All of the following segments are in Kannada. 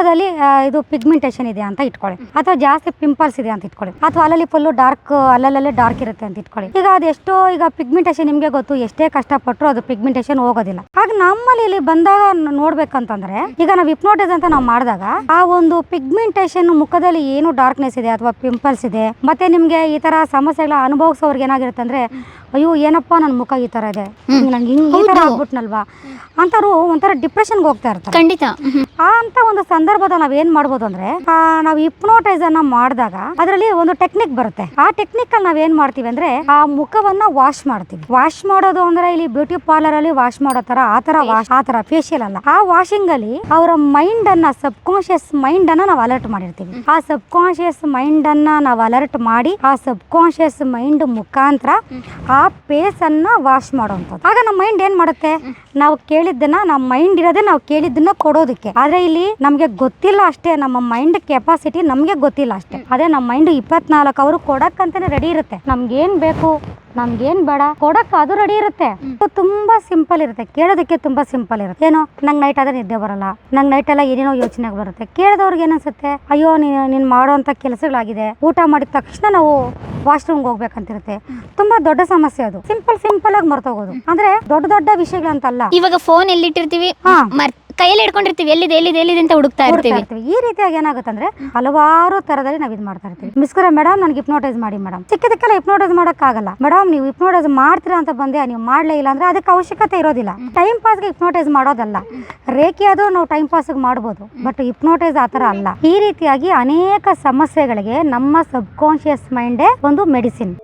ಮುಖದಲ್ಲಿ ಇದು ಪಿಗ್ಮೆಂಟೇಷನ್ ಇದೆ ಅಂತ ಇಟ್ಕೊಳ್ಳಿ. ಅಥವಾ ಜಾಸ್ತಿ ಪಿಂಪಲ್ಸ್ ಇದೆ ಅಂತ ಇಟ್ಕೊಳ್ಳಿ. ಅಥವಾ ಅಲ್ಲಲ್ಲಿ ಫುಲ್ ಡಾರ್ಕ್ ಅಲ್ಲಲ್ಲೇ ಡಾರ್ಕ್ ಇರುತ್ತೆ ಅಂತ ಇಟ್ಕೊಳ್ಳಿ. ಈಗ ಅದೆಷ್ಟೋ ಈಗ ಪಿಗ್ಮೆಂಟೇಷನ್ ನಿಮ್ಗೆ ಗೊತ್ತು ಎಷ್ಟೇ ಕಷ್ಟಪಟ್ಟರು ಅದು ಪಿಗ್ಮೆಂಟೇಷನ್ ಹೋಗೋದಿಲ್ಲ. ಹಾಗೆ ನಮ್ಮಲ್ಲಿ ಇಲ್ಲಿ ಬಂದಾಗ ನೋಡ್ಬೇಕಂತಂದ್ರೆ ಈಗ ನಾವು ಹಿಪ್ನೋಟೈಸ್ ಅಂತ ನಾವು ಮಾಡಿದಾಗ ಆ ಒಂದು ಪಿಗ್ಮೆಂಟೇಷನ್ ಮುಖದಲ್ಲಿ ಏನು ಡಾರ್ಕ್ನೆಸ್ ಇದೆ ಅಥವಾ ಪಿಂಪಲ್ಸ್ ಇದೆ ಮತ್ತೆ ನಿಮ್ಗೆ ಈ ತರ ಸಮಸ್ಯೆಗಳ ಅನುಭವಿಸೋರ್ಗೆ ಏನಾಗಿರುತ್ತೆ ಅಂದ್ರೆ ಅಯ್ಯೋ ಏನಪ್ಪ ನನ್ನ ಮುಖ ಈ ತರ ಇದೆ? ನಂಗೆ ಹಿಂಗ್ ಈ ತರ ಆಗ್ಬಿಟ್ನಲ್ವಾ? ಅಂತವ್ರು ಒಂಥರ ಡಿಪ್ರೆಷನ್ಗೆ ಹೋಗ್ತಾ ಇರ್ತಾರೆ. ಖಂಡಿತ. ಆ ಅಂತ ಒಂದು ಸಂದರ್ಭದ ನಾವ್ ಏನ್ ಮಾಡ್ಬೋದು ಅಂದ್ರೆ ನಾವು ಹಿಪ್ನೋಟೈಸ್ ಅನ್ನ ಮಾಡಿದಾಗ ಅದರಲ್ಲಿ ಒಂದು ಟೆಕ್ನಿಕ್ ಬರುತ್ತೆ. ಆ ಟೆಕ್ನಿಕ್ ಅಲ್ಲಿ ನಾವ್ ಏನ್ ಮಾಡ್ತೀವಿ ಅಂದ್ರೆ, ಆ ಮುಖವನ್ನ ವಾಶ್ ಮಾಡ್ತೀವಿ. ವಾಶ್ ಮಾಡೋದು ಅಂದ್ರೆ ಇಲ್ಲಿ ಬ್ಯೂಟಿ ಪಾರ್ಲರ್ ಅಲ್ಲಿ ವಾಶ್ ಮಾಡೋ ತರ, ಆ ತರ ವಾಶ್ ಆ ತರ ಫೇಶಿಯಲ್ ಅಲ್ಲ. ಆ ವಾಷಿಂಗ್ ಅಲ್ಲಿ ಅವರ ಮೈಂಡ್ ಅನ್ನ ಸಬ್ ಕಾನ್ಶಿಯಸ್ ಮೈಂಡ್ ಅನ್ನ ನಾವು ಅಲರ್ಟ್ ಮಾಡಿರ್ತೀವಿ. ಆ ಸಬ್ ಕಾನ್ಶಿಯಸ್ ಮೈಂಡ್ ಅನ್ನ ನಾವು ಅಲರ್ಟ್ ಮಾಡಿ, ಆ ಸಬ್ ಕಾನ್ಶಿಯಸ್ ಮೈಂಡ್ ಮುಖಾಂತರ ಆ ಪೇಸ್ ಅನ್ನ ವಾಶ್ ಮಾಡುವಂಥದ್ದು. ಆಗ ನಮ್ಮ ಮೈಂಡ್ ಏನ್ ಮಾಡುತ್ತೆ? ನಾವು ಕೇಳಿದ್ದನ್ನ ನಮ್ಮ ಮೈಂಡ್ ಇರೋದೇ ನಾವು ಕೇಳಿದ್ದನ್ನ ಕೊಡೋದಕ್ಕೆ. ಆದ್ರೆ ಇಲ್ಲಿ ನಮ್ಗೆ ಗೊತ್ತಿಲ್ಲ ಅಷ್ಟೇ ನಮ್ಮ ಮೈಂಡ್ ಕೆಪಾಸಿಟಿ ನಮಗೆ ಗೊತ್ತಿಲ್ಲ ಅಷ್ಟೇ. ಅದೇ ನಮ್ಮ ಮೈಂಡ್ ಇಪ್ಪತ್ನಾಲ್ಕು ಅವರು ಕೊಡಕ್ಕಂತಾನೆ ರೆಡಿ ಇರುತ್ತೆ. ನಮ್ಗೇನ್ ಬೇಕು ನಮ್ಗೇನ್ ಬೇಡ ಕೊಡಕ್ ಅದು ರೆಡಿ ಇರುತ್ತೆ ತುಂಬಾ ಸಿಂಪಲ್ ಇರುತ್ತೆ ಕೇಳೋದಕ್ಕೆ ತುಂಬಾ ಸಿಂಪಲ್ ಇರುತ್ತೆ. ಏನೋ ನಂಗೆ ನೈಟ್ ಆದ್ರೆ ನಿದ್ದೆ ಬರಲ್ಲ ನಂಗೆ ನೈಟ್ ಎಲ್ಲ ಏನೇನೋ ಯೋಚನೆ ಬರುತ್ತೆ. ಕೇಳಿದವ್ರಿಗೆ ಏನನ್ಸುತ್ತೆ ಅಯ್ಯೋ ನೀನು ನೀನ್ ಮಾಡೋಂತ ಕೆಲಸಗಳಾಗಿದೆ ಊಟ ಮಾಡಿದ ತಕ್ಷಣ ನಾವು ವಾಶ್ರೂಮ್ಗೆ ಹೋಗ್ಬೇಕಂತಿರುತ್ತೆ. ತುಂಬಾ ದೊಡ್ಡ ಸಮಸ್ಯೆ ಅದು. ಸಿಂಪಲ್ ಸಿಂಪಲ್ ಆಗಿ ಮರ್ತೋಗೋದು. ಅಂದ್ರೆ ದೊಡ್ಡ ದೊಡ್ಡ ವಿಷಯಗಳಂತಲ್ಲ. ಇವಾಗ ಫೋನ್ ಎಲ್ಲಿಟ್ಟಿರ್ತೀವಿ? ಕೈಯಲ್ಲಿ ಹಿಡ್ಕೊಂಡಿರ್ತೀವಿ ಎಲ್ಲಿದೆ ಎಲ್ಲಿದೆ ಎಲ್ಲಿದೆ ಅಂತ ಹುಡುಕ್ತಾ ಹುಡುಕ್ತಾ ಇರ್ತೀವಿ. ಇರ್ತೀವಿ. ಈ ರೀತಿಯಾಗಿ ಏನಾಗುತ್ತೆ ಅಂದ್ರೆ ಹಲವಾರು ತರದಲ್ಲಿ ನಾವು ಇದು ಮಾಡ್ತಾ ಇರ್ತೀವಿ. ಮಿಸ್ಕರ ಮೇಡಮ್ ನನಗೆ ಹಿಪ್ನೋಟೈಸ್ ಮಾಡಿ ಮೇಡಮ್ ಚಿಕ್ಕದಕ್ಕೆಲ್ಲ ಹಿಪ್ನೋಟೈಸ್ ಆಗಲ್ಲ ಮೇಡಮ್ ನೀವು ಹಿಪ್ನೋಟೈಸ್ ಮಾಡ್ತೀರಾ ಅಂತ ಬಂದೆ ನೀವು ಮಾಡ್ಲೇ ಇಲ್ಲ ಅಂದ್ರೆ ಅದಕ್ಕೆ ಅವಶ್ಯಕತೆ ಇರೋದಿಲ್ಲ. ಟೈಮ್ ಪಾಸ್ಗೆ ಹಿಪ್ನೋಟೈಸ್ ಮಾಡೋದಲ್ಲ. ರೇಖೆ ಅದು ನಾವು ಟೈಮ್ ಪಾಸ್ಗೆ ಮಾಡ್ಬೋದು. ಬಟ್ ಹಿಪ್ನೋಟೈಸ್ ಆ ಥರ ಅಲ್ಲ. ಈ ರೀತಿಯಾಗಿ ಅನೇಕ ಸಮಸ್ಯೆಗಳಿಗೆ ನಮ್ಮ ಸಬ್ ಕಾನ್ಶಿಯಸ್ ಮೈಂಡೇ ಒಂದು ಮೆಡಿಸಿನ್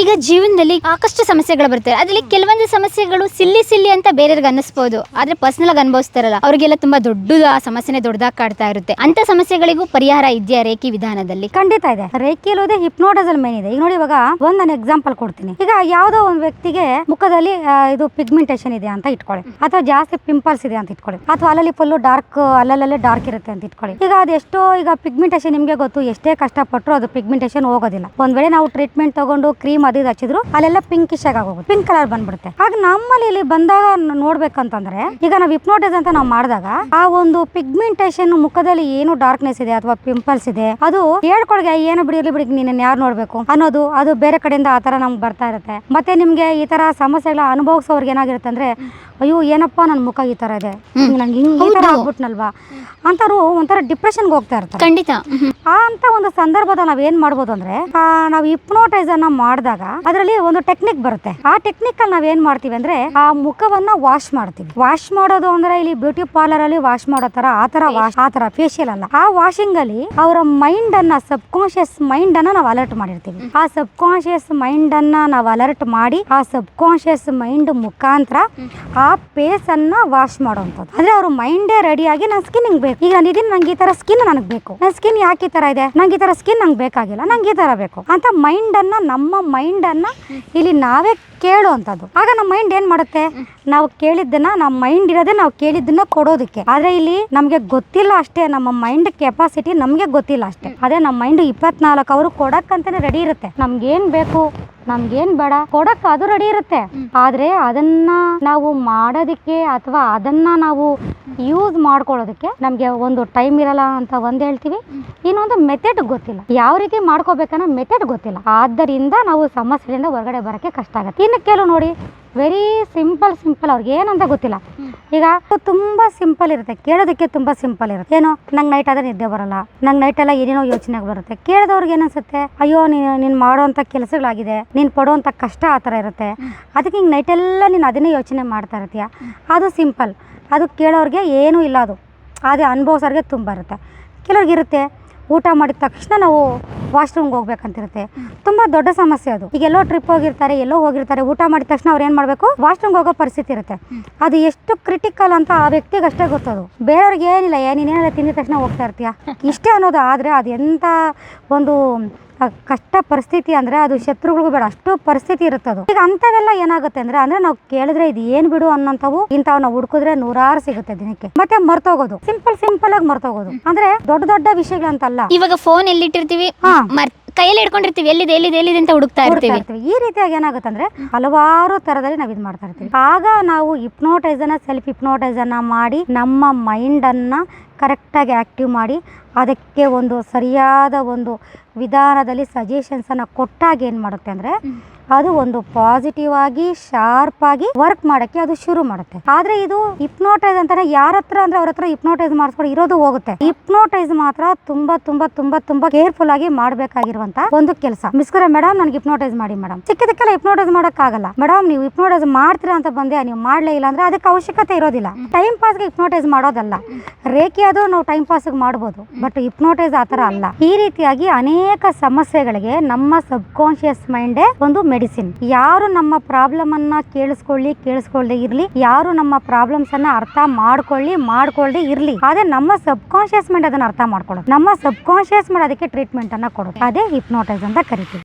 ಈಗ ಜೀವನದಲ್ಲಿ ಸಾಕಷ್ಟು ಸಮಸ್ಯೆಗಳು ಬರ್ತವೆ ಅದರಲ್ಲಿ ಕೆಲವೊಂದು ಸಮಸ್ಯೆಗಳು ಸಿಲ್ಲಿ ಸಿಲ್ಲಿ ಅಂತ ಬೇರೆಯವ್ರಿಗೆ ಅನ್ನಿಸ್ಬೋದು. ಆದ್ರೆ ಪರ್ಸನಲ್ ಆಗಿ ಅನುಭವಿಸ್ತಾರಲ್ಲ, ಅವ್ರಿಗೆಲ್ಲ ತುಂಬಾ ದೊಡ್ಡದು ಆ ಸಮಸ್ಯೆನೇ ದೊಡ್ಡದಾಗಿ ಕಾಡ್ತಾ ಇರುತ್ತೆ. ಅಂತ ಸಮಸ್ಯೆಗಳಿಗೂ ಪರಿಹಾರ ಇದೆಯಾ ರೇಖಿ ವಿಧಾನದಲ್ಲಿ? ಖಂಡಿತ ಇದೆ. ರೇಖೆಯಲ್ಲೋದೇ ಹಿಪ್ನೋಟೈಸಲ್ ಮೇನ್ ಇದೆ ಈಗ ನೋಡಿ, ಇವಾಗ ಒಂದ್ ನಾನು ಎಕ್ಸಾಂಪಲ್ ಕೊಡ್ತೀನಿ. ಈಗ ಯಾವ್ದೋ ಒಂದು ವ್ಯಕ್ತಿಗೆ ಮುಖದಲ್ಲಿ ಇದು ಪಿಗ್ಮೆಂಟೇಷನ್ ಇದೆ ಅಂತ ಇಟ್ಕೊಳ್ಳಿ. ಅಥವಾ ಜಾಸ್ತಿ ಪಿಂಪಲ್ಸ್ ಇದೆ ಅಂತ ಇಟ್ಕೊಳ್ಳಿ. ಅಥವಾ ಅಲ್ಲಲ್ಲಿ ಫುಲ್ ಡಾರ್ಕ್ ಅಲ್ಲಲ್ಲೇ ಡಾರ್ಕ್ ಇರುತ್ತೆ ಅಂತ ಇಟ್ಕೊಳ್ಳಿ. ಈಗ ಅದೆಷ್ಟೋ ಈಗ ಪಿಗ್ಮೆಂಟೇಷನ್ ನಿಮ್ಗೆ ಗೊತ್ತು. ಎಷ್ಟೇ ಕಷ್ಟಪಟ್ಟರು ಅದು ಪಿಗ್ಮೆಂಟೇಷನ್ ಹೋಗೋದಿಲ್ಲ. ಒಂದ್ ವೇಳೆ ನಾವು ಟ್ರೀಟ್ಮೆಂಟ್ ತಗೊಂಡು ಕ್ರೀಮ್ ಅದು ಇದು ಹಚ್ಚಿದ್ರು, ಅಲ್ಲೆಲ್ಲ ಪಿಂಕಿಶ್ ಆಗಿ ಆಗೋಗುತ್ತೆ. ಪಿಂಕ್ ಕಲರ್ ಬಂದ್ಬಿಡುತ್ತೆ. ಆಗ ನಮ್ಮಲ್ಲಿ ಇಲ್ಲಿ ಬಂದಾಗ ನೋಡ್ಬೇಕಂತಂದ್ರೆ, ಈಗ ನಾವು ಹಿಪ್ನೋಟೈಸ್ ಅಂತ ನಾವು ಮಾಡಿದಾಗ, ಆ ಒಂದು ಪಿಗ್ಮೆಂಟೇಷನ್ ಮುಖದಲ್ಲಿ ಏನು ಡಾರ್ಕ್ನೆಸ್ ಇದೆ ಅಥವಾ ಪಿಂಪಲ್ಸ್ ಇದೆ, ಅದು ಹೇಳ್ಕೊಳ್ಗೆ ಏನು ಬಿಡಿರ್ಲಿ ಬಿಡಿ ನೀನು ಯಾರು ನೋಡ್ಬೇಕು? ಅನ್ನೋದು, ಅದು ಬೇರೆ ಕಡೆಯಿಂದ ಆ ತರ ನಮ್ಗೆ ಬರ್ತಾ ಇರುತ್ತೆ. ಮತ್ತೆ ನಿಮ್ಗೆ ಈ ತರ ಸಮಸ್ಯೆಗಳ ಅನುಭವಿಸೋರ್ಗೆ ಏನಾಗಿರುತ್ತೆ ಅಂದ್ರೆ ಅಯ್ಯೋ ಏನಪ್ಪ ನನ್ನ ಮುಖ ಈ ಥರ ಇದೆ? ನಂಗೆ ಹಿಂಗ್ ಈ ಥರ ಆಗ್ಬಿಟ್ನಲ್ವಾ? ಅಂತವ್ರು ಒಂಥರ ಡಿಪ್ರೆಷನ್ಗೆ ಹೋಗ್ತಾ ಇರ್ತಾರೆ. ಖಂಡಿತ. ಆ ಅಂತ ಒಂದು ಸಂದರ್ಭದ ನಾವು ಏನು ಮಾಡ್ಬೋದು ಅಂದ್ರೆ ನಾವು ಹಿಪ್ನೋಟೈಸ್ ಅನ್ನ ಮಾಡಿದಾಗ ಅದರಲ್ಲಿ ಒಂದು ಟೆಕ್ನಿಕ್ ಬರುತ್ತೆ. ಆ ಟೆಕ್ನಿಕ್ ಅಲ್ಲಿ ನಾವ್ ಏನ್ ಮಾಡ್ತೀವಿ ಅಂದ್ರೆ ಆ ಮುಖವನ್ನ ವಾಶ್ ಮಾಡ್ತೀವಿ. ವಾಶ್ ಮಾಡೋದು ಅಂದ್ರೆ ಇಲ್ಲಿ ಬ್ಯೂಟಿ ಪಾರ್ಲರ್ ಅಲ್ಲಿ ವಾಶ್ ಮಾಡೋ ಥರ ಆ ಥರ ವಾಶ್ ಆ ಥರ ಫೇಶಿಯಲ್ ಅಲ್ಲ. ಆ ವಾಷಿಂಗ್ ಅಲ್ಲಿ ಅವರ ಮೈಂಡ್ ಅನ್ನ ಸಬ್ ಕಾನ್ಶಿಯಸ್ ಮೈಂಡ್ ಅನ್ನ ನಾವು ಅಲರ್ಟ್ ಮಾಡಿರ್ತೀವಿ. ಆ ಸಬ್ ಕಾನ್ಶಿಯಸ್ ಮೈಂಡ್ ಅನ್ನ ನಾವು ಅಲರ್ಟ್ ಮಾಡಿ ಆ ಸಬ್ ಕಾನ್ಶಿಯಸ್ ಮೈಂಡ್ ಮುಖಾಂತರ ಆ ಪೇಸ್ ಅನ್ನ ವಾಶ್ ಮಾಡುವಂಥದ್ದು. ಅಂದ್ರೆ ಅವ್ರ ಮೈಂಡೇ ರೆಡಿಯಾಗಿ ನನ್ನ ಸ್ಕಿನ್ ಹಿಂಗ್ ಬೇಕು. ಈಗ ನಾನು ನಂಗೆ ಈ ತರ ಸ್ಕಿನ್ ನನಗೆ ಬೇಕು. ನನ್ನ ಸ್ಕಿನ್ ಯಾಕೆ ಈ ತರ ಇದೆ? ನಂಗೆ ಈ ತರ ಸ್ಕಿನ್ ನಂಗೆ ಬೇಕಾಗಿಲ್ಲ. ನಂಗೆ ಈ ತರ ಬೇಕು. ಅಂತ ಮೈಂಡ್ ಅನ್ನ, ನಮ್ಮ ಮೈಂಡ್ ಅನ್ನ ಇಲ್ಲಿ ನಾವೇ ಕೇಳುವಂಥದ್ದು ಆಗ ನಮ್ಮ ಮೈಂಡ್ ಏನ್ ಮಾಡುತ್ತೆ? ನಾವು ಕೇಳಿದ್ದನ್ನ ನಮ್ಮ ಮೈಂಡ್ ಇರೋದೇ ನಾವು ಕೇಳಿದ್ದನ್ನ ಕೊಡೋದಕ್ಕೆ. ಆದ್ರೆ ಇಲ್ಲಿ ನಮ್ಗೆ ಗೊತ್ತಿಲ್ಲ ಅಷ್ಟೇ ನಮ್ಮ ಮೈಂಡ್ ಕೆಪಾಸಿಟಿ ನಮ್ಗೆ ಗೊತ್ತಿಲ್ಲ ಅಷ್ಟೇ. ಅದೇ ನಮ್ಮ ಮೈಂಡ್ ಇಪ್ಪತ್ನಾಲ್ಕು ಅವರು ಕೊಡಕ್ಕಂತಾನೆ ರೆಡಿ ಇರುತ್ತೆ. ನಮ್ಗೇನ್ ಬೇಕು? ನಮ್ಗೇನ್ ಬೇಡ? ಕೊಡಕ್ ಅದು ರೆಡಿ ಇರುತ್ತೆ. ಆದ್ರೆ ಅದನ್ನ ನಾವು ಮಾಡೋದಕ್ಕೆ ಅಥವಾ ಅದನ್ನ ನಾವು ಯೂಸ್ ಮಾಡ್ಕೊಳ್ಳೋದಕ್ಕೆ ನಮಗೆ ಒಂದು ಟೈಮ್ ಇರಲ್ಲ ಅಂತ ಒಂದು ಹೇಳ್ತೀವಿ. ಇನ್ನೊಂದು ಮೆಥಡ್ ಗೊತ್ತಿಲ್ಲ. ಯಾವ ರೀತಿ ಮಾಡ್ಕೋಬೇಕನ್ನೋ ಮೆಥಡ್ ಗೊತ್ತಿಲ್ಲ. ಆದ್ದರಿಂದ ನಾವು ಸಮಸ್ಯೆಯಿಂದ ಹೊರಗಡೆ ಬರೋಕ್ಕೆ ಕಷ್ಟ ಆಗುತ್ತೆ. ಇನ್ನು ಕೆಲವು ನೋಡಿ. ವೆರಿ ಸಿಂಪಲ್ ಸಿಂಪಲ್ ಅವ್ರಿಗೆ ಏನಂತ ಗೊತ್ತಿಲ್ಲ. ಈಗ ತುಂಬಾ ಸಿಂಪಲ್ ಇರುತ್ತೆ. ಕೇಳೋದಕ್ಕೆ ತುಂಬಾ ಸಿಂಪಲ್ ಇರುತ್ತೆ. ಏನೋ ನಂಗೆ ನೈಟ್ ಆದ್ರೆ ನಿದ್ದೆ ಬರಲ್ಲ. ನಂಗೆ ನೈಟ್ ಎಲ್ಲ ಏನೇನೋ ಯೋಚನೆ ಬರುತ್ತೆ. ಕೇಳಿದವ್ರಿಗೆ ಏನನ್ಸುತ್ತೆ ಅಯ್ಯೋ ನೀನು ನೀನು ಮಾಡೋಂಥ ಕೆಲಸಗಳಾಗಿದೆ. ನೀನು ಪಡೋಂಥ ಕಷ್ಟ ಆ ಥರ ಇರುತ್ತೆ. ಅದಕ್ಕೆ ಹಿಂಗೆ ನೈಟೆಲ್ಲ ನೀನು ಅದನ್ನೇ ಯೋಚನೆ ಮಾಡ್ತಾ ಇರ್ತೀಯ. ಅದು ಸಿಂಪಲ್ ಅದು ಕೇಳೋರಿಗೆ ಏನೂ ಇಲ್ಲ ಅದು. ಅದೇ ಅನುಭವಿಸೋರಿಗೆ ತುಂಬ ಇರುತ್ತೆ. ಕೆಲವ್ರಿಗೆ ಇರುತ್ತೆ. ಊಟ ಮಾಡಿದ ತಕ್ಷಣ ನಾವು ವಾಶ್ರೂಮ್ಗೆ ಹೋಗ್ಬೇಕಂತಿರುತ್ತೆ. ತುಂಬ ದೊಡ್ಡ ಸಮಸ್ಯೆ ಅದು. ಈಗ ಎಲ್ಲೋ ಟ್ರಿಪ್ ಹೋಗಿರ್ತಾರೆ, ಎಲ್ಲೋ ಹೋಗಿರ್ತಾರೆ, ಊಟ ಮಾಡಿದ ತಕ್ಷಣ ಅವ್ರು ಏನು ಮಾಡಬೇಕು? ವಾಶ್ರೂಮ್ಗೆ ಹೋಗೋ ಪರಿಸ್ಥಿತಿ ಇರುತ್ತೆ. ಅದು ಎಷ್ಟು ಕ್ರಿಟಿಕಲ್ ಅಂತ ಆ ವ್ಯಕ್ತಿಗೆ ಅಷ್ಟೇ ಗೊತ್ತದು. ಬೇರೆಯವ್ರಿಗೆ ಏನಿಲ್ಲ, ಏ ನೀನೇನೆಲ್ಲ ತಿಂದಿದ ತಕ್ಷಣ ಹೋಗ್ತಾ ಇರ್ತೀಯ? ಇಷ್ಟೇ ಅನ್ನೋದು, ಆದರೆ ಅದು ಎಂಥ ಒಂದು ಕಷ್ಟ ಪರಿಸ್ಥಿತಿ ಅಂದ್ರೆ ಅದು ಶತ್ರುಗಳಿಗೂ ಬೇಡ ಅಷ್ಟು ಪರಿಸ್ಥಿತಿ ಇರುತ್ತೆ ಅದು. ಈಗ ಅಂಥವೆಲ್ಲ ಏನಾಗುತ್ತೆ ಅಂದ್ರೆ ಅಂದ್ರೆ ನಾವು ಕೇಳಿದ್ರೆ ಇದು ಏನ್ ಬಿಡು ಅನ್ನೋಂಥವು ಇಂಥವು ನಾವು ಹುಡುಕಿದ್ರೆ ನೂರಾರು ಸಿಗುತ್ತೆ ದಿನಕ್ಕೆ. ಮತ್ತೆ ಮರ್ತೋಗೋದು. ಸಿಂಪಲ್ ಸಿಂಪಲ್ ಆಗಿ ಮರ್ತೋಗೋದು. ಅಂದ್ರೆ ದೊಡ್ಡ ದೊಡ್ಡ ವಿಷಯಗಳಂತಲ್ಲ. ಇವಾಗ ಫೋನ್ ಎಲ್ಲಿಟ್ಟಿರ್ತೀವಿ? ಹಾ. ಕೈಯಲ್ಲಿ ಹಿಡ್ಕೊಂಡಿರ್ತೀವಿ. ಎಲ್ಲಿದೆ ಎಲ್ಲಿದೆ ಎಲ್ಲಿದೆ ಅಂತ ಹುಡುಕ್ತಾ ಇರ್ತೀವಿ. ಇರ್ತೀವಿ. ಈ ರೀತಿಯಾಗಿ ಏನಾಗುತ್ತೆ ಅಂದ್ರೆ ಹಲವಾರು ತರದಲ್ಲಿ ನಾವು ಇದು ಮಾಡ್ತಾ ಇರ್ತೀವಿ. ಆಗ ನಾವು ಹಿಪ್ನೋಟೈಸ್ ಅನ್ನ ಸೆಲ್ಫ್ ಹಿಪ್ನೋಟೈಸ್ ಅನ್ನ ಮಾಡಿ ನಮ್ಮ ಮೈಂಡ್ ಅನ್ನ ಕರೆಕ್ಟಾಗಿ ಆಕ್ಟಿವ್ ಮಾಡಿ ಅದಕ್ಕೆ ಒಂದು ಸರಿಯಾದ ಒಂದು ವಿಧಾನದಲ್ಲಿ ಸಜೆಷನ್ಸ್ ಅನ್ನ ಕೊಟ್ಟಾಗ ಏನು ಮಾಡುತ್ತೆ ಅಂದ್ರೆ ಅದು ಒಂದು ಪಾಸಿಟಿವ್ ಆಗಿ ಶಾರ್ಪ್ ಆಗಿ ವರ್ಕ್ ಮಾಡಕ್ಕೆ ಅದು ಶುರು ಮಾಡುತ್ತೆ. ಆದ್ರೆ ಇದು ಹಿಪ್ನೋಟೈಸ್ ಅಂತಾನೆ ಯಾರ ಹತ್ರ ಅಂದ್ರೆ ಅವ್ರ ಹತ್ರ ಹಿಪ್ನೋಟೈಸ್ ಮಾಡಿಸ್ಕೊಂಡು ಇರೋದು ಹೋಗುತ್ತೆ. ಹಿಪ್ನೋಟೈಸ್ ಮಾತ್ರ ತುಂಬಾ ತುಂಬಾ ತುಂಬಾ ತುಂಬಾ ಕೇರ್ಫುಲ್ ಆಗಿ ಮಾಡ್ಬೇಕಾಗಿರುವಂತ ಒಂದು ಕೆಲಸ. ಮಿಸ್ಕರ ಮೇಡಮ್ ನನಗೆ ಹಿಪ್ನೋಟೈಸ್ ಮಾಡಿ ಮೇಡಮ್ ಚಿಕ್ಕದಕ್ಕೆಲ್ಲ ಹಿಪ್ನೋಟೈಸ್ ಮಾಡಕ್ ಆಗಲ್ಲ ಮೇಡಮ್ ನೀವು ಹಿಪ್ನೋಟೈಸ್ ಮಾಡ್ತೀರಾ ಅಂತ ಬಂದೆ ನೀವು ಮಾಡ್ಲೇ ಇಲ್ಲ ಅಂದ್ರೆ ಅದಕ್ಕೆ ಅವಶ್ಯಕತೆ ಇರೋದಿಲ್ಲ. ಟೈಮ್ ಪಾಸ್ಗೆ ಹಿಪ್ನೋಟೈಸ್ ಮಾಡೋದಲ್ಲ. ರೇಖೆ ಅದು ನಾವು ಟೈಮ್ ಪಾಸ್ಗೆ ಮಾಡ್ಬೋದು. ಬಟ್ ಹಿಪ್ನೋಟೈಸ್ ಆತರ ಅಲ್ಲ. ಈ ರೀತಿಯಾಗಿ ಅನೇಕ ಸಮಸ್ಯೆಗಳಿಗೆ ನಮ್ಮ ಸಬ್ ಕಾನ್ಶಿಯಸ್ ಮೈಂಡೇ ಒಂದು ಮೆಡಿಸಿನ್ ಯಾರು ನಮ್ಮ ಪ್ರಾಬ್ಲಮ್ ಅನ್ನ ಕೇಳಿಸ್ಕೊಳ್ಳಿ ಕೇಳಿಸ್ಕೊಳ್ಳದೆ ಇರ್ಲಿ. ಯಾರು ನಮ್ಮ ಪ್ರಾಬ್ಲಮ್ಸ್ ಅನ್ನ ಅರ್ಥ ಮಾಡ್ಕೊಳ್ಳಿ, ಮಾಡ್ಕೊಳ್ದೆ ಇರ್ಲಿ. ಅದೇ ನಮ್ಮ ಸಬ್ ಕಾನ್ಶಿಯಸ್ ಮೈಂಡ್ ಅದನ್ನ ಅರ್ಥ ಮಾಡ್ಕೊಳ್ಳೋದು. ನಮ್ಮ ಸಬ್ ಕಾನ್ಶಿಯಸ್ ಮೈಂಡ್ ಅದಕ್ಕೆ ಟ್ರೀಟ್ಮೆಂಟ್ ಅನ್ನ ಕೊಡೋದು. ಅದೇ ಹಿಪ್ನೋಟೈಸ್ ಅಂತ ಕರಿತೀವಿ.